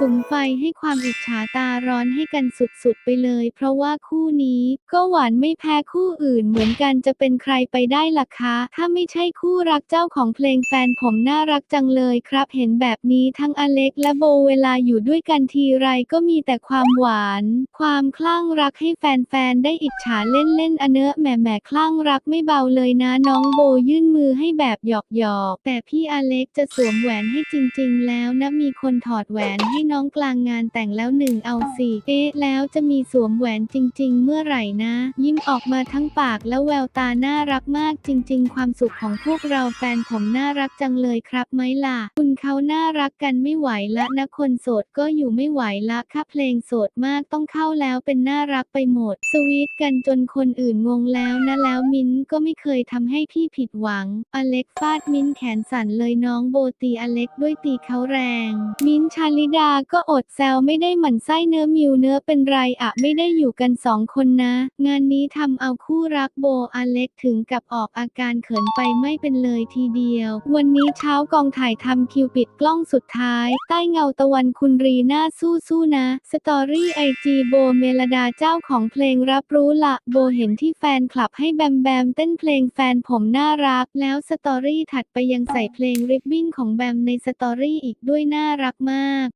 สุมไฟให้ความอิจฉาตาร้อนให้กันสุดๆไปเลย เพราะว่าคู่นี้ ก็หวานไม่แพ้คู่อื่นเหมือนกันจะเป็นใครไปได้ล่ะคะ ถ้าไม่ใช่คู่รักเจ้าของเพลงแฟนผมน่ารักจังเลยครับ เห็นแบบนี้ทั้งอเล็กและโบเวลาอยู่ด้วยกันทีไรก็มีแต่ความหวาน ความคลั่งรักให้แฟนๆได้อิจฉาเล่นๆอเนอะแหมแหมคลั่งรักไม่เบาเลยนะน้องโบยื่นมือให้แบบหยอกๆแต่พี่อเล็กจะสวมแหวนให้จริง ๆ แล้วนะมีคนถอดแหวนให้น้องกลางงานแต่งแล้วหนึ่งเอาสิเอ๊ะแล้วจะมีสวมแหวนจริง ๆ เมื่อไหร่นะ ยิ้มออกมาทั้งปากแล้วแววตาน่ารักมากจริง ๆ ความสุขของพวกเราแฟนผมน่ารักจังเลยครับไหมล่ะ คุณเขาน่ารักกันไม่ไหวละนะคนโสดก็อยู่ไม่ไหวละค่ะเพลงโสดมากต้องเข้าแล้วเป็นน่ารักไปหมด สวีทกันจนคนอื่นงงแล้วนะแล้วมิ้นก็ไม่เคยทำให้พี่ผิดหวัง อเล็กฟาดมิ้นแขนสั่นเลยน้องโบตีอเล็กด้วยตีเขาแรง มิ้นชาลิดาก็อดแซวไม่ได้หมั่นไส้เนื้อมิวเนื้อเป็นไรอะไม่ได้อยู่กันสองคนนะ งานนี้ทำเอาคู่รักโบอเล็กถึงกับออกอาการเขินไปไม่เป็นเลยทีเดียว วันนี้เช้ากองถ่ายทำคิวปิดกล้องสุดท้าย ใต้เงาตะวันคุณรีน่าสู้ๆนะ สตอรี่ไอจีโบเมลดาเจ้าของเพลงรับรู้ละโบเห็นที่แฟนคลับให้แบมแบมเต้นเพลงแฟนผมน่ารัก แล้วสตอรี่ถัดไปยังใส่เพลงริบบิ้นของแบมในสตอรี่อีกด้วยน่ารักมาก